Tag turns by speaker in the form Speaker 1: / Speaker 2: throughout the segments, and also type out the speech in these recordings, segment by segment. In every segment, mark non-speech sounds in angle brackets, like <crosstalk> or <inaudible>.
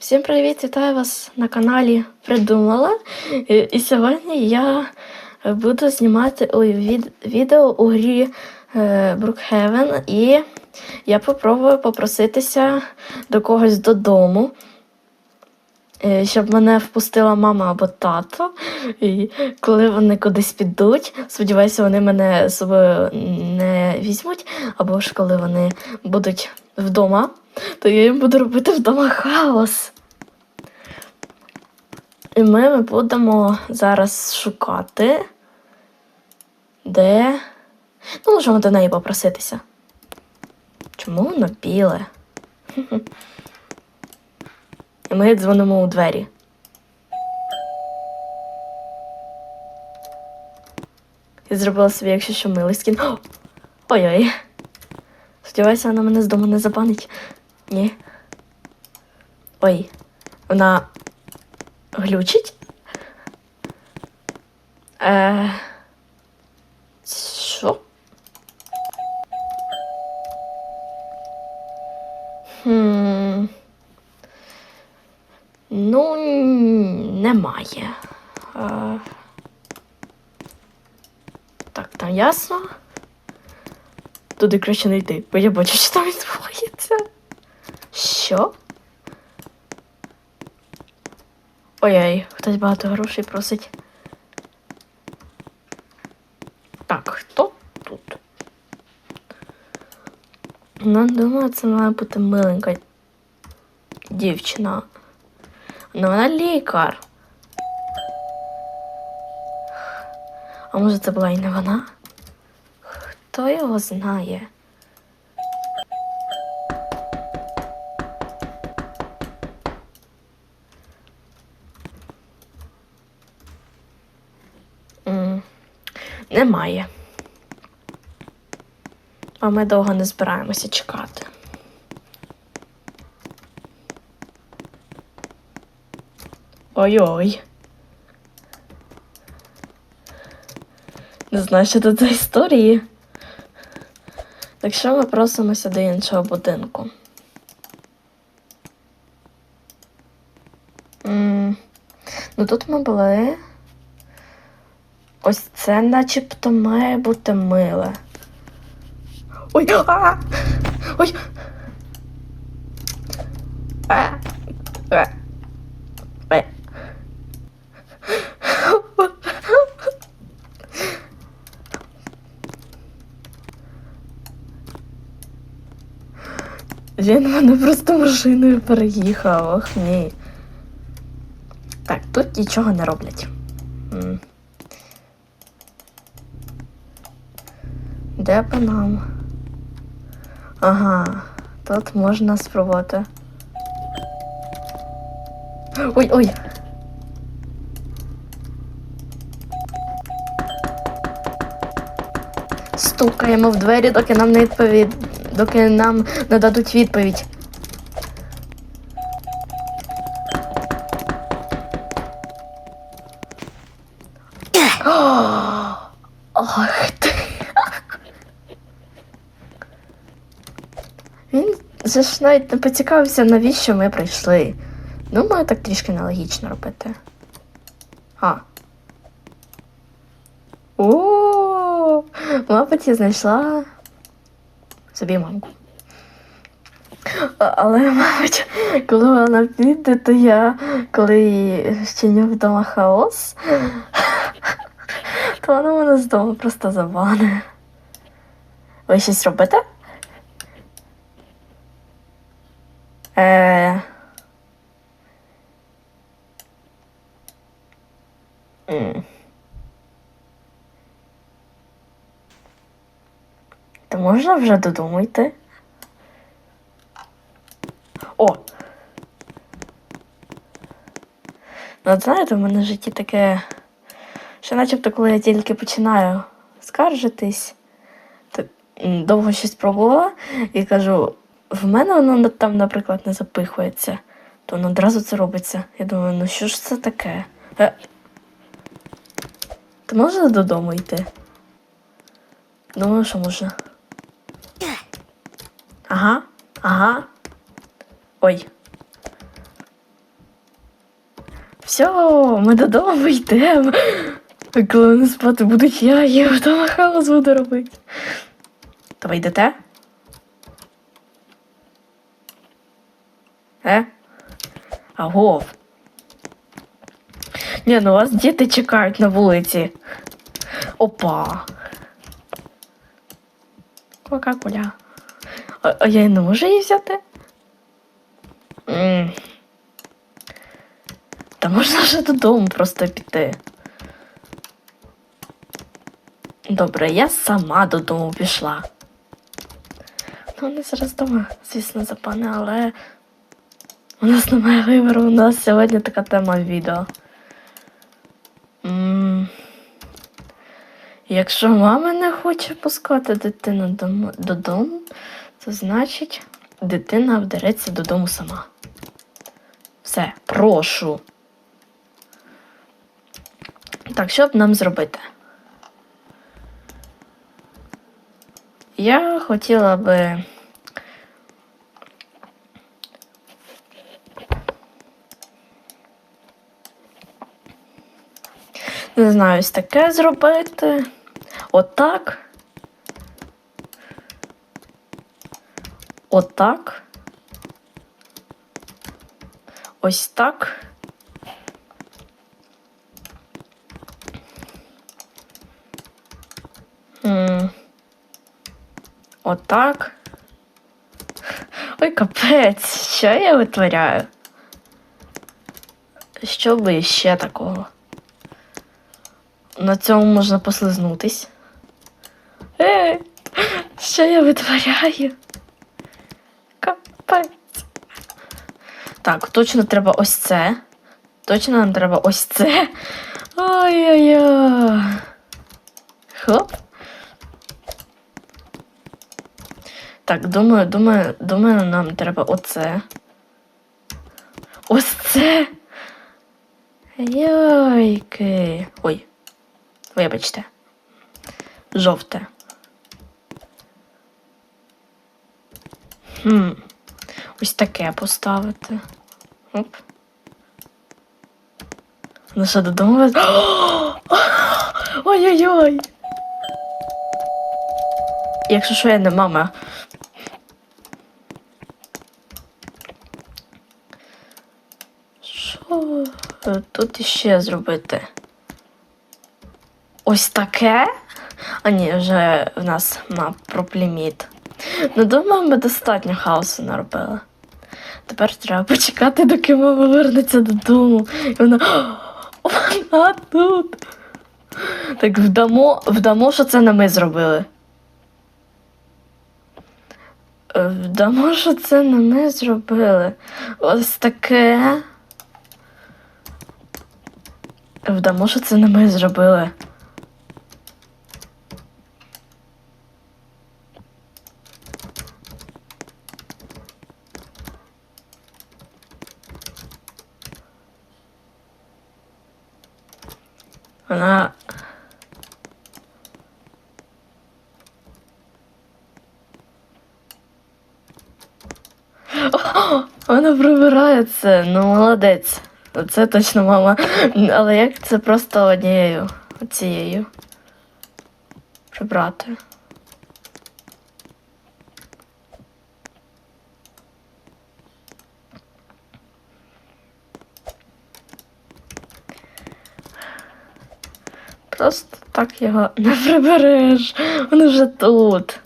Speaker 1: Всім привіт! Вітаю вас на каналі Придумала. І, сьогодні я буду знімати від, відео у грі е, і я попробую попроситися до когось додому, щоб мене впустила мама або тато. І коли вони кудись підуть, сподіваюся, вони мене з собою не візьмуть, або ж коли вони будуть вдома, то я їм буду робити вдома хаос. І ми будемо зараз шукати, де. Ну, можемо до неї попроситися. Чому воно біле? <laughs> І ми дзвонимо у двері. Я зробила собі, якщо що милий скін. Ой-ой. Сподіваюся, вона мене з дому не забанить. Ні. Ой. Вона глючить? Е... немає. Е... Так, там ясно. Туди краще не йти, бо я бачу, що там відбувається. Що? Ой-ой, хтось багато грошей просить. Так, хто тут? Ну, думаю, це має бути миленька дівчина. Ну, вона лікар. А може це була і не вона? Хто його знає? Немає. А ми довго не збираємося чекати. Ой-ой. Не знаю, що тут за історії. Так що ми просимося до іншого будинку. М, Ну тут ми були. Ось це начебто має бути миле. Ой! А! Ой! А! А! Він мене просто машиною переїхав, ох ні. Так, тут нічого не роблять. Де по нам? Ага, тут можна спробувати. Ой, ой. Стукаємо в двері, доки нам не відповідь. Доки нам не дадуть відповідь. Ох ти. Він же ж навіть не поцікавився, навіщо ми прийшли. Думаю, так трішки нелогічно робити. А. О, мабуть, я знайшла собі мамку. Але, мабуть, коли вона піде, то я, коли щиню вдома хаос, то вона мене з дому просто забане. Ви щось робите? Е... м. Можна вже додому йти? О! Ну, от знаєте, в мене в житті таке, що начебто, коли я тільки починаю скаржитись, довго щось пробувала і кажу, в мене воно там, наприклад, не запихується, то воно одразу це робиться. Я думаю, ну що ж це таке? Е, можеш додому йти? Думаю, що можна. Ага, ага. Ой. Все, ми додому йдемо. Коли вони спати будуть, я їм вдома хаос буду робити. То ви йдете? Е? Агов. Ні, ну вас діти чекають на вулиці. Опа. Кока-коля. А, а я не можу її взяти? М. Та можна вже додому просто піти. Добре, я сама додому пішла. Ну, вони зараз дома, звісно, запане, але у нас немає вибору, у нас сьогодні така тема відео. М, Якщо мама не хоче пускати дитину додому, то значить дитина вдереться додому сама. Все, прошу. Так, що б нам зробити? Я хотіла би. Не знаю, ось таке зробити. Отак. Отак. Ось так. Отак. Ой, капець, що я витворяю? Що би ще такого? На цьому можна послизнутись. Ей, що я витворяю? Капець. Так, точно треба ось це. Точно нам треба ось це. Ой-ой-ой. Хоп. Так, думаю, думаю, думаю, нам треба оце. Ось це. Йойки. Ой. Вибачте. Жовте. Хм. Ось таке поставити. Оп. Ну що, додому. <gasps> Ой-ой-ой. Якщо що, я не мама. Що тут іще зробити? Ось таке? А ні, вже в нас мап про пліміт. Ну, думаю, ми достатньо хаосу наробили. Тепер треба почекати, доки мама вернеться додому. І вона. Вона тут. Так вдамо, вдамо, що це не ми зробили. Е, Вдамо, що це не ми зробили. Ось таке. Вдамо, що це не ми зробили. Вона. О, вона прибирається, ну молодець. Це точно мама. Але як це просто однією оцією прибрати? Просто так його не прибереш. Він вже тут.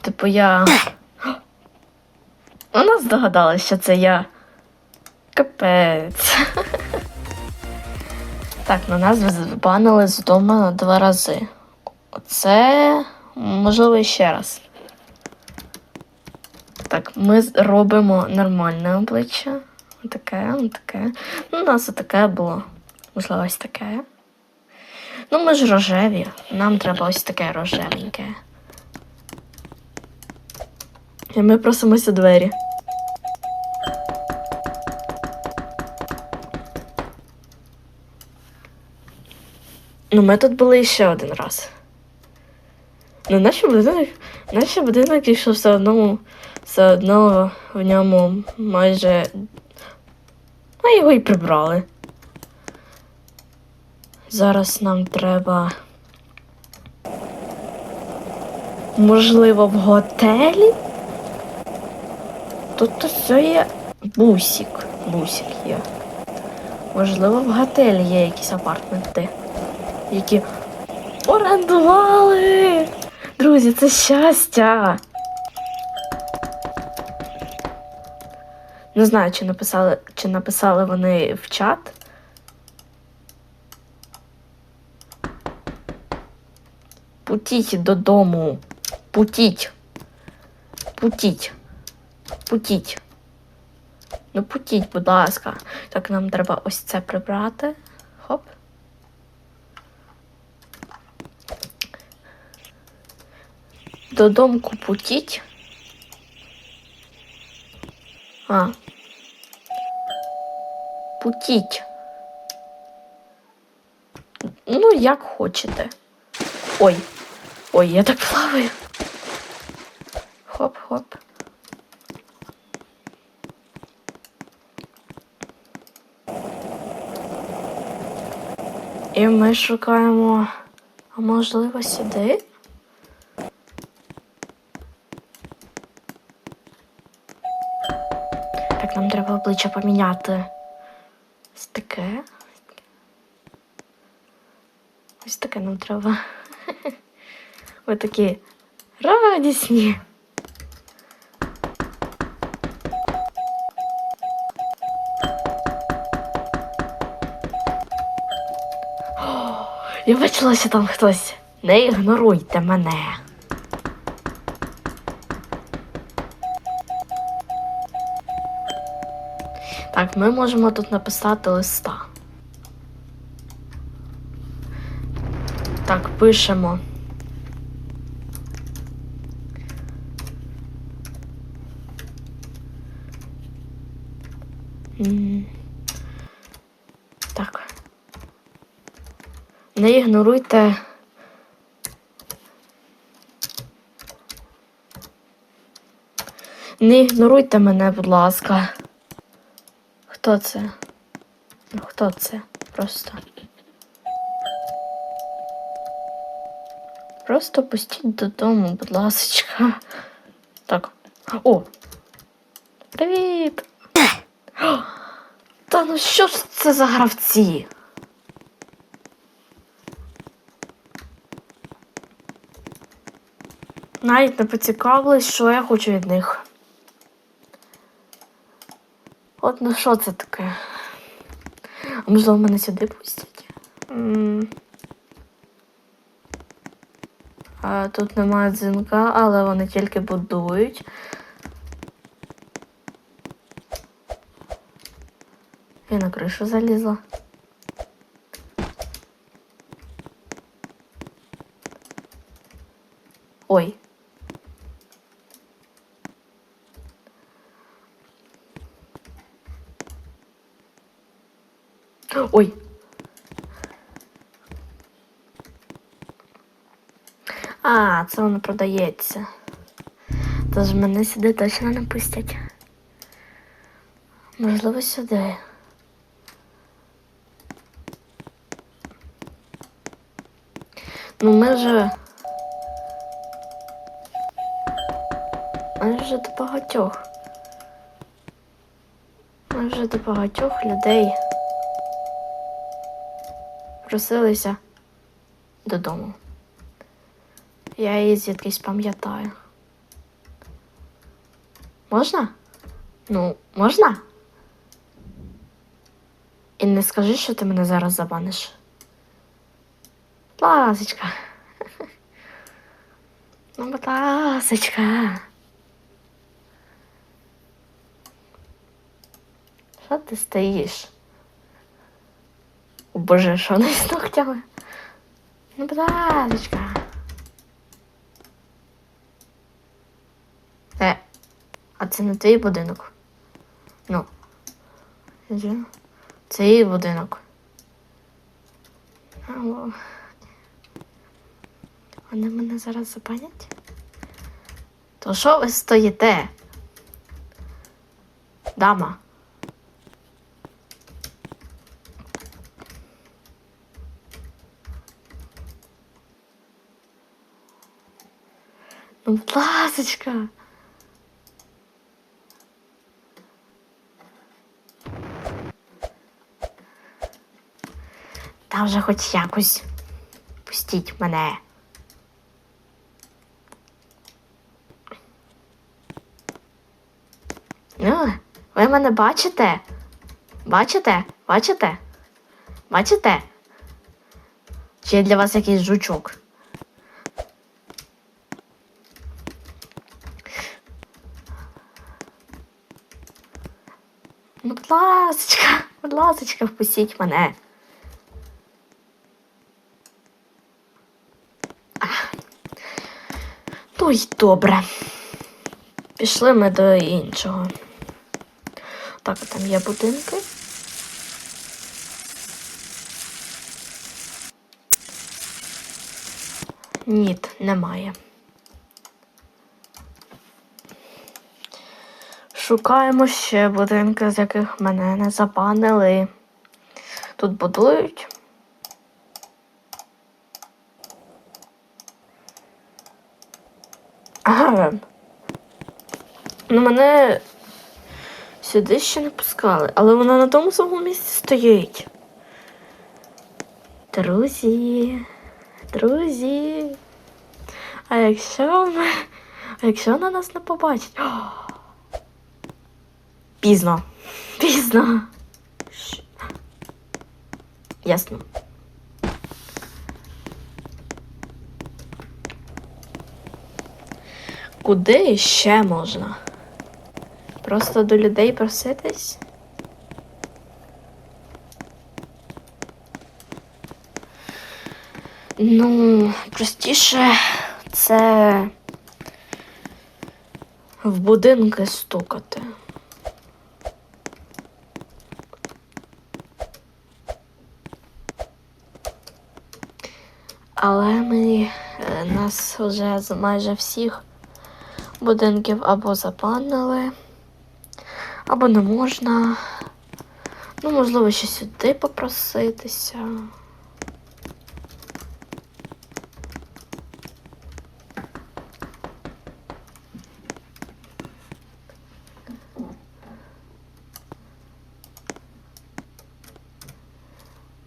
Speaker 1: Типу я. Вона здогадалась, що це я. Капець. Так, на нас збанили з дому два рази. Оце можливо ще раз. Так, ми робимо нормальне обличчя. Таке, таке. Ну, у нас таке було. Можливо, ось таке. Ну, ми ж рожеві. Нам треба ось таке рожевеньке. І ми просимося двері. Ну, ми тут були ще один раз. Ну, наш будинок, наш будинок, якщо все одно, все одно в ньому майже Ми його і прибрали. Зараз нам треба. Можливо, в готелі? Тут все є бусик. Бусик є. Можливо, в готелі є якісь апартменти, які орендували. Друзі, це щастя. Не знаю, чи написали, чи написали вони в чат. Путіть додому. Путіть. Путіть. Путіть. Ну, путіть, будь ласка. Так, нам треба ось це прибрати. Хоп. Додомку путіть. А. Путіть. Ну, як хочете. Ой. Ой, я так плаваю. Хоп-хоп. І ми шукаємо, а можливо, сюди? Так, нам треба обличчя поміняти. Ось таке. Ось таке нам треба. Ви такі радісні. Я бачила, що там хтось. Не ігноруйте мене. Так, ми можемо тут написати листа. Так, пишемо. М, Так. Не ігноруйте. Не ігноруйте мене, будь ласка. Хто це? Ну, хто це? Просто. Просто пустіть додому, будь ласочка. Так. О! Привіт! Та ну що ж це за гравці? Навіть не поцікавились, що я хочу від них. От ну що це таке? А можливо, мене сюди пустять? А, тут немає дзвінка, але вони тільки будують. Я на кришу залізла. Ой. Продається. Тож мене сюди точно не пустять. Можливо, сюди. Ну, ми вже. Ми вже до багатьох. Ми вже до багатьох людей просилися додому. Я її звідкись пам'ятаю. Можна? Ну, можна? І не скажи, що ти мене зараз забаниш. Ласочка. <laughs> Ну, будь ласочка. Що ти стоїш? О боже, що вони з ногтями? Ну, будь ласочка. А це не твій будинок. Ну. Це її будинок. Алло. Вони мене зараз запанять? То що ви стоїте? Дама. Ну, ласочка. Та вже хоч якось пустіть мене. Ну, ви мене бачите? Бачите? Бачите? Бачите? Чи я для вас якийсь жучок? Ну, будь ласочка, будь ласочка, впустіть мене. Ну й добре. Пішли ми до іншого. Так, там є будинки. Ні, немає. Шукаємо ще будинки, з яких мене не забанили. Тут будують. Ага. Ну, мене сюди ще не пускали, але вона на тому самому місці стоїть. Друзі, друзі. А якщо ми. А якщо вона нас не побачить? О! Пізно. Пізно. Ясно. Куди ще можна? Просто до людей проситись? Ну, простіше це в будинки стукати. Але ми е, нас вже майже всіх будинків або забанили, або не можна. Ну, можливо, ще сюди попроситися.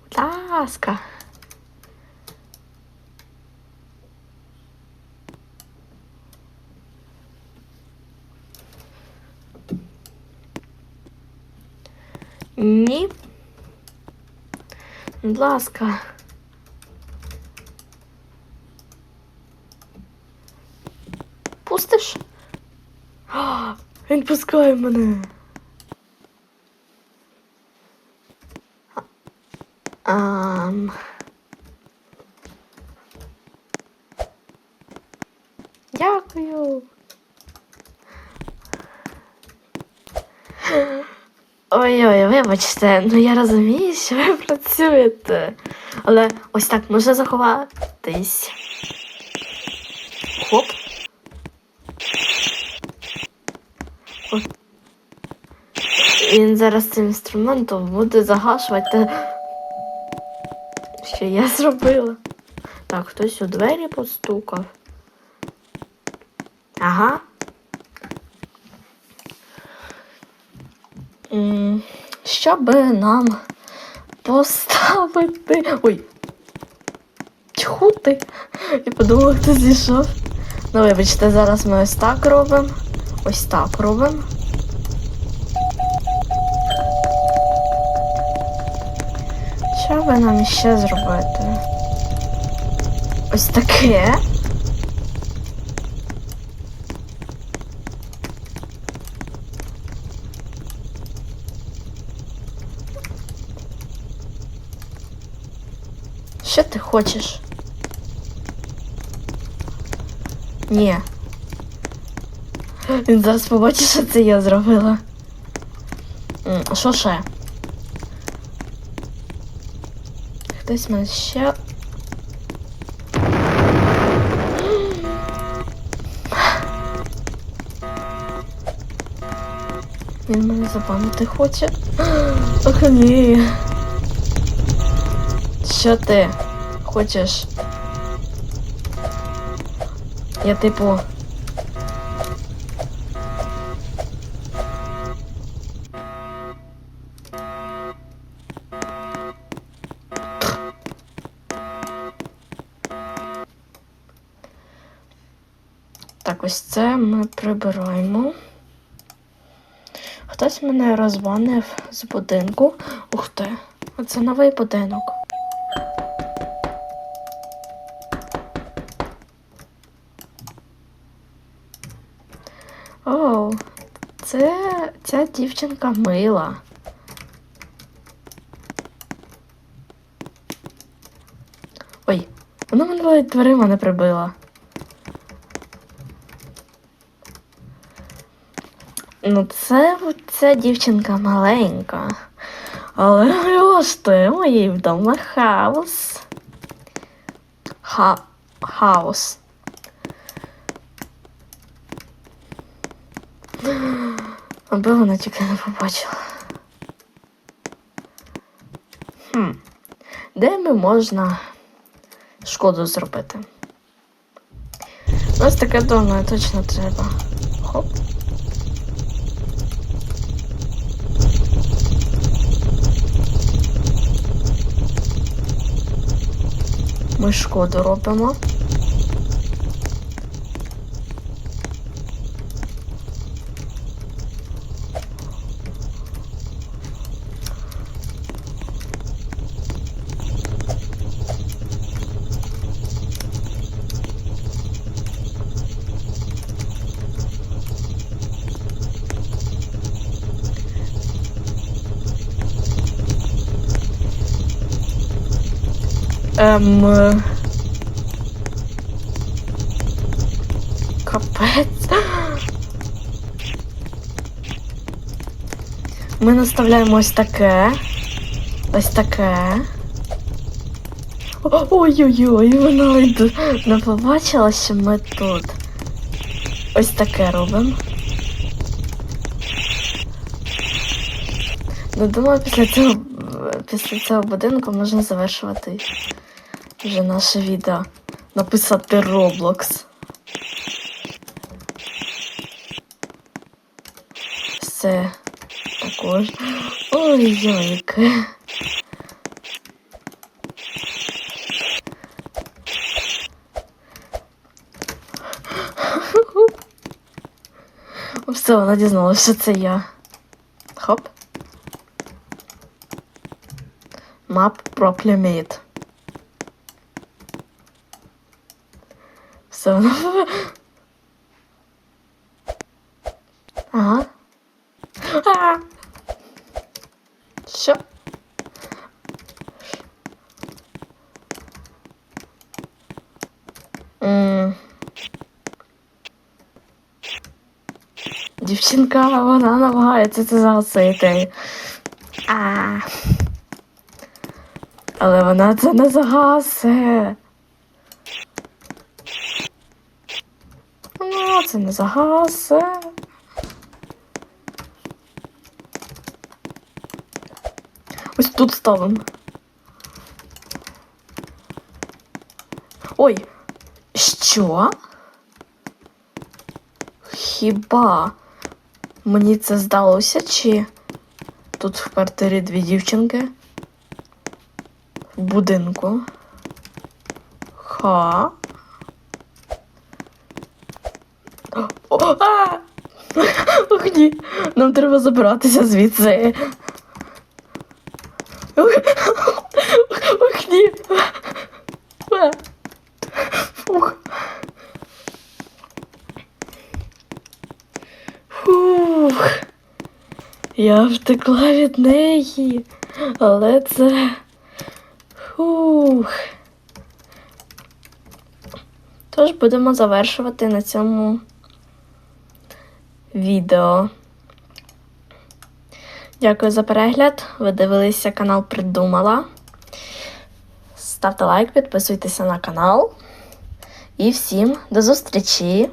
Speaker 1: Будь ласка. Ні. Будь ласка. Пустиш? А, він пускає мене. Ам. Дякую. Ой-ой, вибачте, ну я розумію, що ви працюєте. Але ось так може заховатись. Хоп. Він зараз цим інструментом буде загашувати що я зробила. Так, хтось у двері постукав. Ага. М, Що би нам поставити. Ой. Тьху ти. Я подумала, хто зійшов. Ну, вибачте, зараз ми ось так робимо. Ось так робимо. Що би нам ще зробити? Ось таке. Що ти хочеш? Ні. Він зараз побачить, що це я зробила. А Що ще? Хтось мене ще. Він мене запам'ятати хоче. Ох, ні. Що ти хочеш. Я типу. Так, ось це ми прибираємо. Хтось мене розбанив з будинку. Ух ти, це новий будинок. Ця дівчинка мила. Ой, вона мене ледь дверима не прибила. Ну, це ця дівчинка маленька. Але ось ти моїй вдома хаос. Ха... Хаос. Аби вона тільки не побачила. Хм. Де ми можна шкоду зробити? Ось таке думаю, точно треба. Хоп. Ми шкоду робимо. Ем... е, Капець. Ми наставляємо ось таке. Ось таке. Ой-ой-ой, вона не побачила, що ми тут. Ось таке робимо. Ну, думаю, після цього, після цього будинку можна завершувати вже наше відео. Написати Roblox. Все також. Ой-ой, яке. Все, вона дізналася, що це я. Хоп. Map properly. Все, вона... Ага. А! Що? М. Дівчинка, вона намагається це загасити. А. Але вона це не загасе. Вона це не загасе. Ось тут ставимо. Ой, що? Хіба мені це здалося, чи тут в квартирі дві дівчинки? В будинку. Ха. О, а! Ох, ні. Нам треба забиратися звідси. Ох, ох, ні. А. Фух. Фух. Я втекла від неї, але це. Фух. Тож будемо завершувати на цьому відео. Дякую за перегляд. Ви дивилися канал Придумала. Ставте лайк, підписуйтеся на канал. І всім до зустрічі!